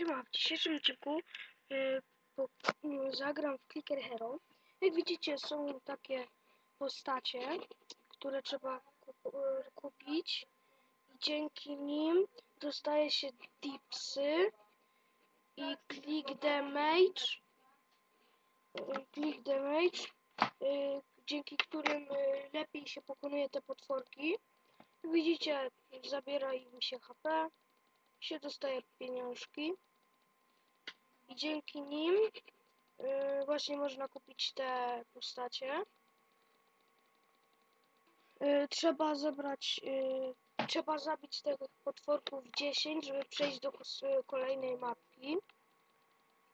Siema, w dzisiejszym odcinku y, po, y, zagram w Clicker Hero. Jak widzicie są takie postacie, które trzeba y, kupić i dzięki nim dostaje się dipsy i click damage, y, click damage, dzięki którym lepiej się pokonuje te potworki. Jak widzicie zabiera im się HP się dostaje pieniążki i dzięki nim yy, właśnie można kupić te postacie. Yy, trzeba zebrać, yy, trzeba zabić tych potworków 10, żeby przejść do kolejnej mapki.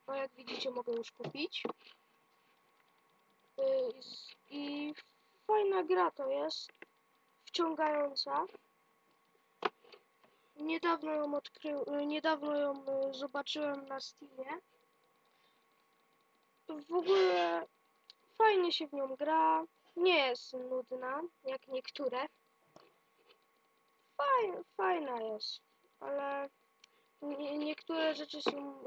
No jak widzicie mogę już kupić. Yy, I fajna gra to jest, wciągająca. Niedawno ją odkrył, niedawno ją y, zobaczyłem na Steamie. W ogóle fajnie się w nią gra. Nie jest nudna, jak niektóre. Fajna, fajna jest, ale nie, niektóre rzeczy są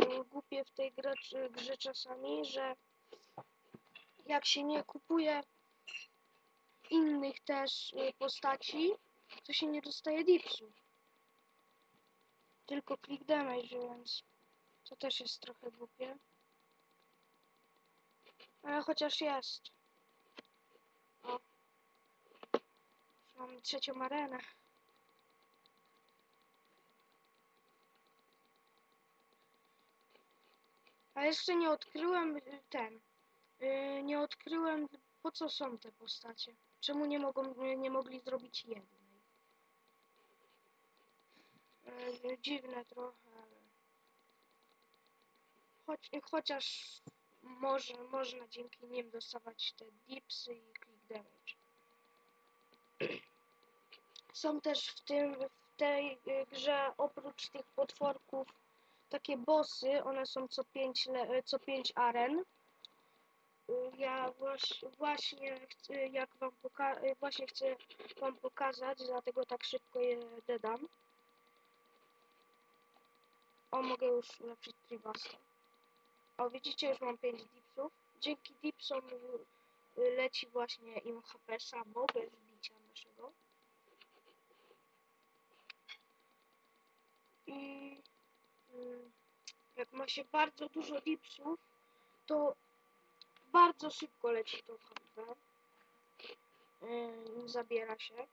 y, głupie w tej grze, grze czasami, że jak się nie kupuje innych też y, postaci, to się nie dostaje dipsów tylko click damage, więc to też jest trochę głupie. Ale chociaż jest. O. Mam trzecią arenę. A jeszcze nie odkryłem y, ten. Yy, nie odkryłem po co są te postacie. Czemu nie mogą, nie mogli zrobić jednej. E, dziwne trochę, ale... Choć, chociaż może, można dzięki nim dostawać te dipsy i click damage. Są też w tym, w tej y, grze oprócz tych potworków takie bossy, one są co 5 co pięć aren. Y, Ja właśnie, chcę, jak wam właśnie chcę wam pokazać, dlatego tak szybko je dodam. O, mogę już ulepszyć Tribasta. O, widzicie, już mam 5 dipsów. Dzięki dipsom leci właśnie im HP samo, bez bicia naszego. I y, jak ma się bardzo dużo dipsów, to bardzo szybko leci to HP. Y, zabiera się.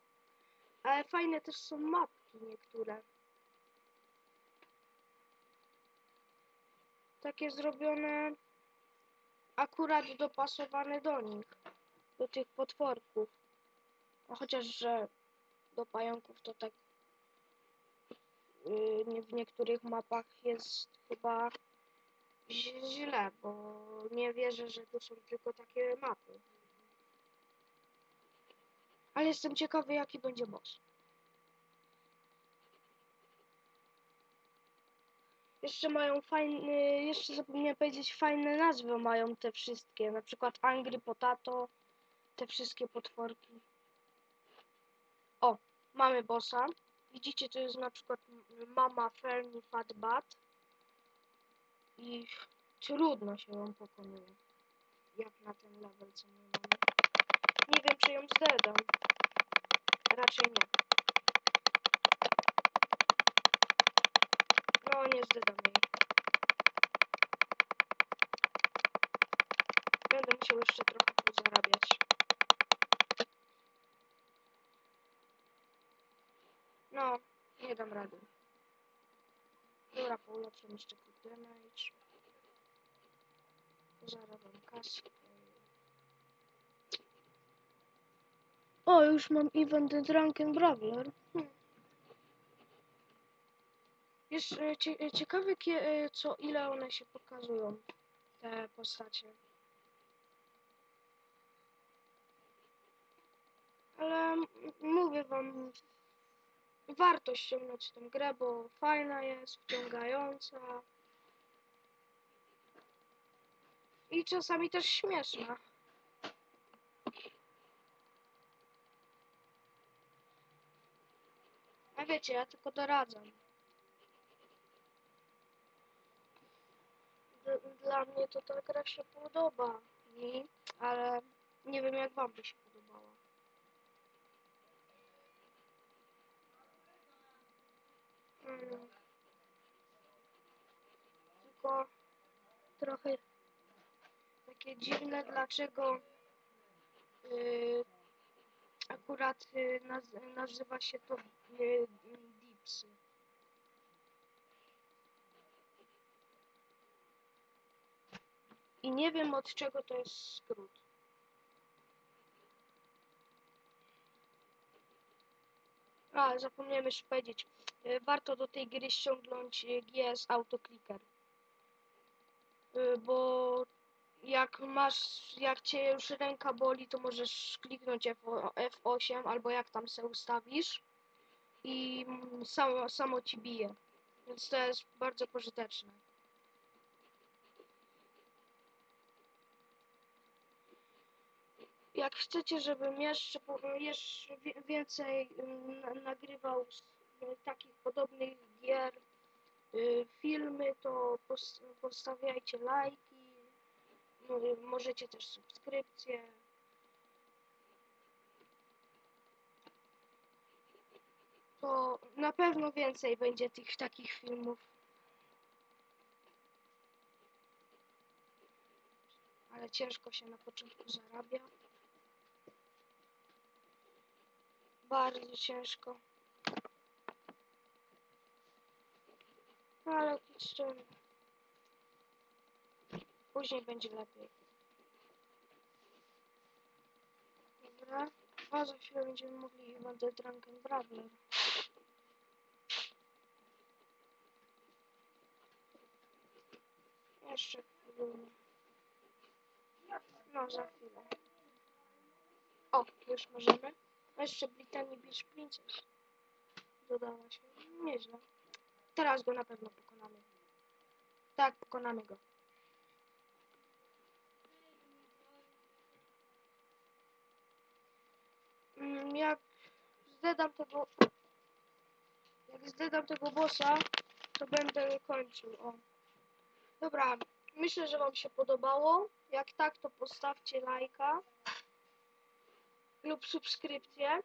Ale fajne też są mapki niektóre. Takie zrobione akurat dopasowane do nich, do tych potworków. A chociaż, że do pająków to tak yy, w niektórych mapach jest chyba źle, bo nie wierzę, że to są tylko takie mapy. Ale jestem ciekawy, jaki będzie boss. Jeszcze mają fajne, jeszcze zapomniałem powiedzieć, fajne nazwy mają te wszystkie, na przykład Angry Potato, te wszystkie potworki. O, mamy bossa. Widzicie, to jest na przykład Mama Fernie Fat Bat. I trudno się ją pokonuje. Jak na ten level, co my mamy. Nie wiem, czy ją zdedam. Raczej nie. No, nie zdedam jej. Będę musiał jeszcze trochę pozarabiać. No, nie dam rady. Dobra, poulepszam jeszcze quick damage. Zarabiam kaskę. O, już mam event Drunken Brawler. Hm. Jest e, cie, e, ciekawe, e, co ile one się pokazują, te postacie. Ale mówię wam, warto ściągnąć tę grę, bo fajna jest, wciągająca. I czasami też śmieszna. A wiecie, ja tylko doradzam. Dla mnie to ta gra się podoba mi, ale nie wiem jak wam by się podobała. Mm. Tylko trochę takie dziwne, dlaczego yy, akurat yy, naz nazywa się to yy, Dipsy. I nie wiem od czego to jest skrót. A, zapomniałem jeszcze powiedzieć. E, Warto do tej gry ściągnąć e, GS Autoclicker. E, Bo jak masz, jak cię już ręka boli, to możesz kliknąć F- F8 albo jak tam se ustawisz i mm, samo, samo ci bije. Więc to jest bardzo pożyteczne. Jak chcecie, żebym jeszcze, jeszcze więcej mm, na- nagrywał y, takich podobnych gier, y, filmy, to pos, postawiajcie lajki, możecie też subskrypcje. To na pewno więcej będzie tych takich filmów. Ale ciężko się na początku zarabia. Bardzo ciężko. Ale z? Później będzie lepiej. Dobra. A za chwilę będziemy mogli chyba The Drunken Brawler. Jeszcze chwilę. No, za chwilę. O, już możemy. Jeszcze Brittany Beach Princess dodała się. Nieźle. Teraz go na pewno pokonamy. Tak, pokonamy go. Mm, Jak zdedam tego... Jak zdedam tego bossa, to będę kończył. O. Dobra, myślę, że wam się podobało. Jak tak, to postawcie lajka lub subskrypcję.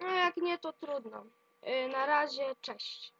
No jak nie, to trudno. Yy, Na razie, cześć.